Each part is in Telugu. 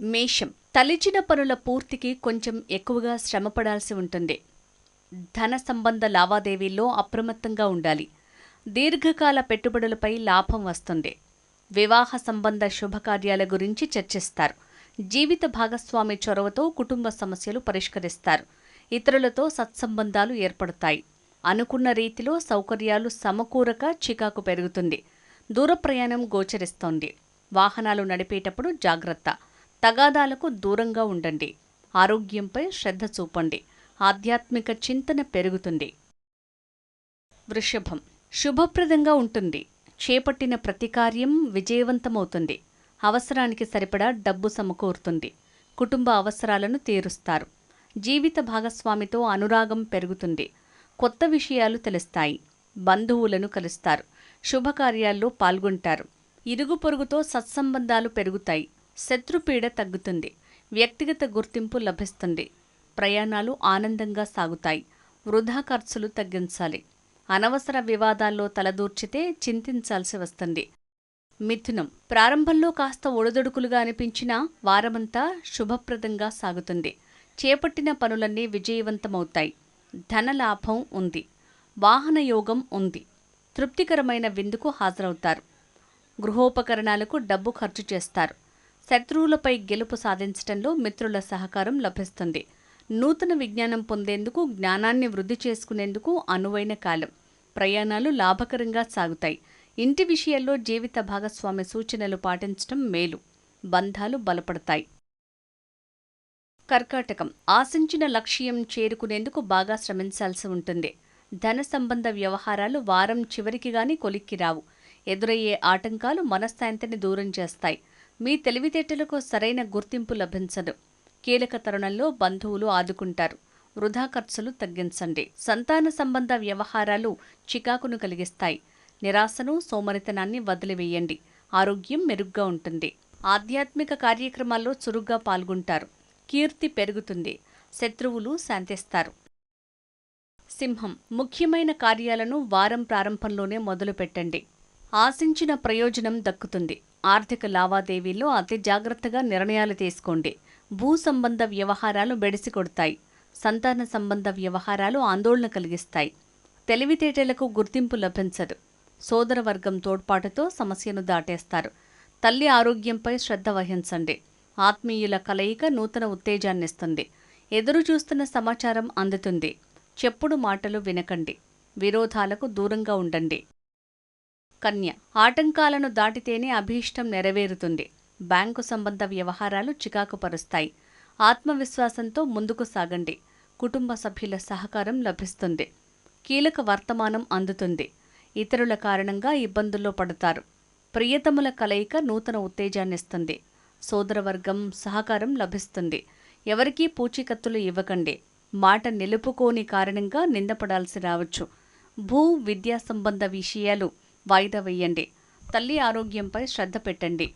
మేషం తలిచిన పనుల పూర్తికి కొంచెం ఎక్కువగా శ్రమపడాల్సి ఉంటుంది. ధన సంబంధ లావాదేవీల్లో అప్రమత్తంగా ఉండాలి. దీర్ఘకాల పెట్టుబడులపై లాభం వస్తుంది. వివాహ సంబంధ శుభకార్యాల గురించి చర్చిస్తారు. జీవిత భాగస్వామి చొరవతో కుటుంబ సమస్యలు పరిష్కరిస్తారు. ఇతరులతో సత్సంబంధాలు ఏర్పడతాయి. అనుకున్న రీతిలో సౌకర్యాలు సమకూరక చికాకు పెరుగుతుంది. దూర ప్రయాణం గోచరిస్తోంది. వాహనాలు నడిపేటప్పుడు జాగ్రత్త. తగాదాలకు దూరంగా ఉండండి. ఆరోగ్యంపై శ్రద్ధ చూపండి. ఆధ్యాత్మిక చింతన పెరుగుతుంది. వృషభం. శుభప్రదంగా ఉంటుంది. చేపట్టిన ప్రతి కార్యం విజయవంతమవుతుంది. అవసరానికి సరిపడా డబ్బు సమకూరుతుంది. కుటుంబ అవసరాలను తీరుస్తారు. జీవిత భాగస్వామితో అనురాగం పెరుగుతుంది. కొత్త విషయాలు తెలుస్తాయి. బంధువులను కలుస్తారు. శుభకార్యాల్లో పాల్గొంటారు. ఇరుగు పొరుగుతో సత్సంబంధాలు పెరుగుతాయి. శత్రుపీడ తగ్గుతుంది. వ్యక్తిగత గుర్తింపు లభిస్తుంది. ప్రయాణాలు ఆనందంగా సాగుతాయి. వృధా ఖర్చులు తగ్గించాలి. అనవసర వివాదాల్లో తలదూర్చితే చింతించాల్సి వస్తుంది. మిథునం. ప్రారంభంలో కాస్త ఒడిదొడుకులుగా అనిపించినా వారమంతా శుభప్రదంగా సాగుతుంది. చేపట్టిన పనులన్నీ విజయవంతమవుతాయి. ధనలాభం ఉంది. వాహన యోగం ఉంది. తృప్తికరమైన విందుకు హాజరవుతారు. గృహోపకరణాలకు డబ్బు ఖర్చు చేస్తారు. శత్రువులపై గెలుపు సాధించడంలో మిత్రుల సహకారం లభిస్తుంది. నూతన విజ్ఞానం పొందేందుకు జ్ఞానాన్ని వృద్ధి చేసుకునేందుకు అనువైన కాలం. ప్రయాణాలు లాభకరంగా సాగుతాయి. ఇంటి విషయాల్లో జీవిత భాగస్వామి సూచనలు పాటించడం మేలు. బంధాలు బలపడతాయి. కర్కాటకం. ఆశించిన లక్ష్యం చేరుకునేందుకు బాగా శ్రమించాల్సి ఉంటుంది. ధన సంబంధ వ్యవహారాలు వారం చివరికి గాని కొలిక్కి రావు. ఎదురయ్యే ఆటంకాలు మనశ్శాంతిని దూరం చేస్తాయి. మీ తెలివితేటలకు సరైన గుర్తింపు లభించదు. కీలక తరుణంలో బంధువులు ఆదుకుంటారు. వృధా ఖర్చులు తగ్గించండి. సంతాన సంబంధ వ్యవహారాలు చికాకును కలిగిస్తాయి. నిరాశను సోమరితనాన్ని వదిలివేయండి. ఆరోగ్యం మెరుగ్గా ఉంటుంది. ఆధ్యాత్మిక కార్యక్రమాల్లో చురుగ్గా పాల్గొంటారు. కీర్తి పెరుగుతుంది. శత్రువులు శాంతిస్తారు. సింహం ముఖ్యమైన కార్యాలను వారం ప్రారంభంలోనే మొదలుపెట్టండి. ఆశించిన ప్రయోజనం దక్కుతుంది. ఆర్థిక లావాదేవీల్లో అతి జాగ్రత్తగా నిర్ణయాలు తీసుకోండి. భూ సంబంధ వ్యవహారాలు బెడిసి కొడతాయి సంతాన సంబంధ వ్యవహారాలు ఆందోళన కలిగిస్తాయి. తెలివితేటలకు గుర్తింపు లభించదు. సోదరవర్గం తోడ్పాటుతో సమస్యను దాటేస్తారు. తల్లి ఆరోగ్యంపై శ్రద్ధ వహించండి. ఆత్మీయుల కలయిక నూతన ఉత్తేజాన్నిస్తుంది. ఎదురు చూస్తున్న సమాచారం అందుతుంది. చెప్పుడు మాటలు వినకండి. విరోధాలకు దూరంగా ఉండండి. కన్య. ఆటంకాలను దాటితేనే అభీష్టం నెరవేరుతుంది. బ్యాంకు సంబంధ వ్యవహారాలు చికాకుపరుస్తాయి ఆత్మవిశ్వాసంతో ముందుకు సాగండి. కుటుంబ సభ్యుల సహకారం లభిస్తుంది. కీలక వర్తమానం అందుతుంది. ఇతరుల కారణంగా ఇబ్బందుల్లో పడతారు. ప్రియతముల కలయిక నూతన ఉత్తేజాన్నిస్తుంది. సోదరవర్గం సహకారం లభిస్తుంది. ఎవరికీ పూచీకత్తులు ఇవ్వకండి. మాట నిలుపుకోని కారణంగా నిందపడాల్సి రావచ్చు. భూ విద్యా సంబంధ విషయాలు వాయిదా వేయండి. తల్లి ఆరోగ్యంపై శ్రద్ధ పెట్టండి.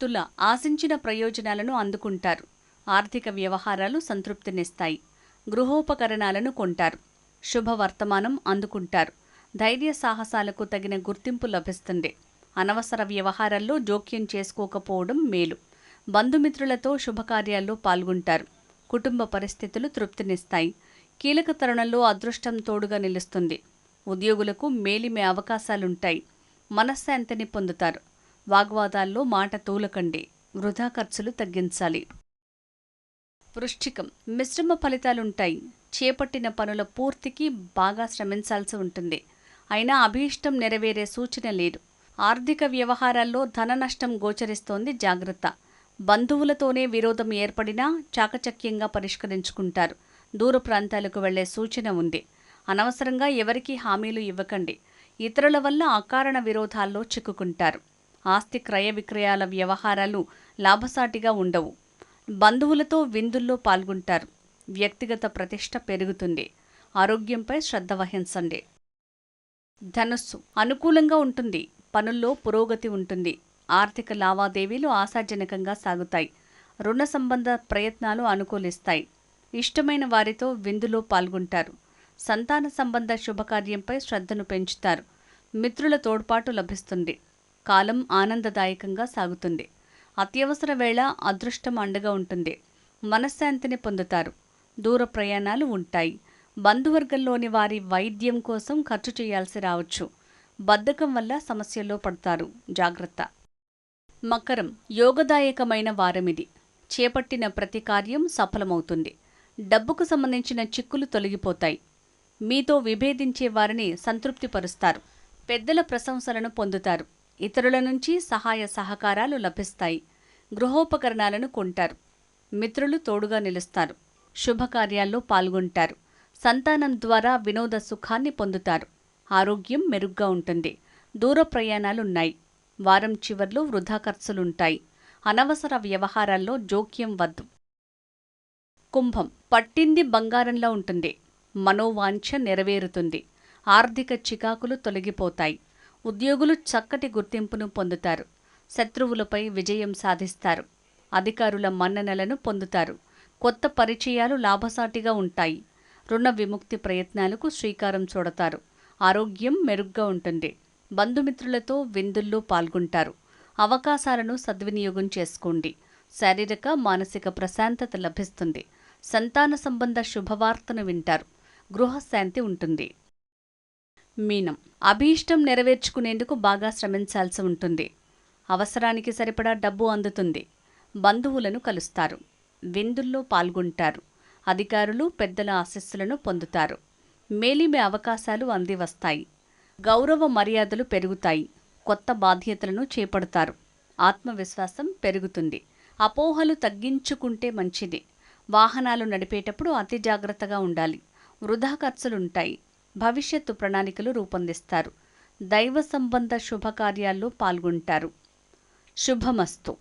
తుల ఆశించిన ప్రయోజనాలను అందుకుంటారు. ఆర్థిక వ్యవహారాలు సంతృప్తినిస్తాయి. గృహోపకరణాలను కొంటారు. శుభవర్తమానం అందుకుంటారు. ధైర్య సాహసాలకు తగిన గుర్తింపు లభిస్తుంది. అనవసర వ్యవహారాల్లో జోక్యం చేసుకోకపోవడం మేలు. బంధుమిత్రులతో శుభకార్యాల్లో పాల్గొంటారు. కుటుంబ పరిస్థితులు తృప్తినిస్తాయి. కీలక తరుణంలో అదృష్టం తోడుగా నిలుస్తుంది. ఉద్యోగులకు మేలిమే అవకాశాలుంటాయి. మనశ్శాంతిని పొందుతారు. వాగ్వాదాల్లో మాట తూలకండి. వృధా ఖర్చులు తగ్గించాలి. వృశ్చికం. మిశ్రమ ఫలితాలుంటాయి. చేపట్టిన పనుల పూర్తికి బాగా శ్రమించాల్సి ఉంటుంది. అయినా అభీష్టం నెరవేరే సూచన లేదు. ఆర్థిక వ్యవహారాల్లో ధన నష్టం గోచరిస్తోంది జాగ్రత్త. బంధువులతోనే విరోధం ఏర్పడినా చాకచక్యంగా పరిష్కరించుకుంటారు. దూర ప్రాంతాలకు వెళ్ళే సూచన ఉంది. అనవసరంగా ఎవరికీ హామీలు ఇవ్వకండి. ఇతరుల వల్ల అకారణ విరోధాల్లో చిక్కుకుంటారు. ఆస్తి క్రయ విక్రయాల వ్యవహారాలు లాభసాటిగా ఉండవు. బంధువులతో విందుల్లో పాల్గొంటారు. వ్యక్తిగత ప్రతిష్ట పెరుగుతుంది. ఆరోగ్యంపై శ్రద్ధ వహించండి. ధనుస్సు అనుకూలంగా ఉంటుంది. పనుల్లో పురోగతి ఉంటుంది. ఆర్థిక లావాదేవీలు ఆశాజనకంగా సాగుతాయి. రుణ సంబంధ ప్రయత్నాలు అనుకూలిస్తాయి. ఇష్టమైన వారితో విందులో పాల్గొంటారు. సంతాన సంబంధ శుభకార్యంపై శ్రద్ధను పెంచుతారు. మిత్రుల తోడ్పాటు లభిస్తుంది. కాలం ఆనందదాయకంగా సాగుతుంది. అత్యవసర వేళ అదృష్టం అండగా ఉంటుంది. మనశ్శాంతిని పొందుతారు. దూర ప్రయాణాలు ఉంటాయి. బంధువర్గంలోని వారి వైద్యం కోసం ఖర్చు చేయాల్సి రావచ్చు. బద్ధకం వల్ల సమస్యల్లో పడతారు. జాగ్రత్త. మకరం యోగదాయకమైన వారమిది. చేపట్టిన ప్రతి కార్యం సఫలమవుతుంది. డబ్బుకు సంబంధించిన చిక్కులు తొలగిపోతాయి. మీతో విభేదించే వారిని సంతృప్తిపరుస్తారు. పెద్దల ప్రశంసలను పొందుతారు. ఇతరుల నుంచి సహాయ సహకారాలు లభిస్తాయి. గృహోపకరణాలను కొంటారు. మిత్రులు తోడుగా నిలుస్తారు. శుభకార్యాల్లో పాల్గొంటారు. సంతానం ద్వారా వినోద సుఖాన్ని పొందుతారు. ఆరోగ్యం మెరుగ్గా ఉంటుంది. దూర ప్రయాణాలున్నాయి. వారం చివర్లో వృధా ఖర్చులుంటాయి. అనవసర వ్యవహారాల్లో జోక్యం వద్దు. కుంభం. పట్టింది బంగారంలా ఉంటుంది. మనోవాంఛ నెరవేరుతుంది. ఆర్థిక చికాకులు తొలగిపోతాయి. ఉద్యోగులు చక్కటి గుర్తింపును పొందుతారు. శత్రువులపై విజయం సాధిస్తారు. అధికారుల మన్ననలను పొందుతారు. కొత్త పరిచయాలు లాభసాటిగా ఉంటాయి. రుణ విముక్తి ప్రయత్నాలకు శ్రీకారం చూడతారు. ఆరోగ్యం మెరుగ్గా ఉంటుంది. బంధుమిత్రులతో విందుల్లో పాల్గొంటారు. అవకాశాలను సద్వినియోగం చేసుకోండి. శారీరక మానసిక ప్రశాంతత లభిస్తుంది. సంతాన సంబంధ శుభవార్తను వింటారు. గృహశాంతి ఉంటుంది. మీనం. అభీష్టం నెరవేర్చుకునేందుకు బాగా శ్రమించాల్సి ఉంటుంది. అవసరానికి సరిపడా డబ్బు అందుతుంది. బంధువులను కలుస్తారు. విందుల్లో పాల్గొంటారు. అధికారులు పెద్దల ఆశస్సులను పొందుతారు. మేలిమే అవకాశాలు అంది వస్తాయి గౌరవ మర్యాదలు పెరుగుతాయి. కొత్త బాధ్యతలను చేపడతారు. ఆత్మవిశ్వాసం పెరుగుతుంది. అపోహలు తగ్గించుకుంటే మంచిది. వాహనాలు నడిపేటప్పుడు అతి జాగ్రత్తగా ఉండాలి. వృధా ఖర్చులుంటాయి. భవిష్యత్తు ప్రణాళికలు రూపొందిస్తారు. దైవ సంబంధ శుభకార్యాల్లో పాల్గొంటారు. శుభమస్తు.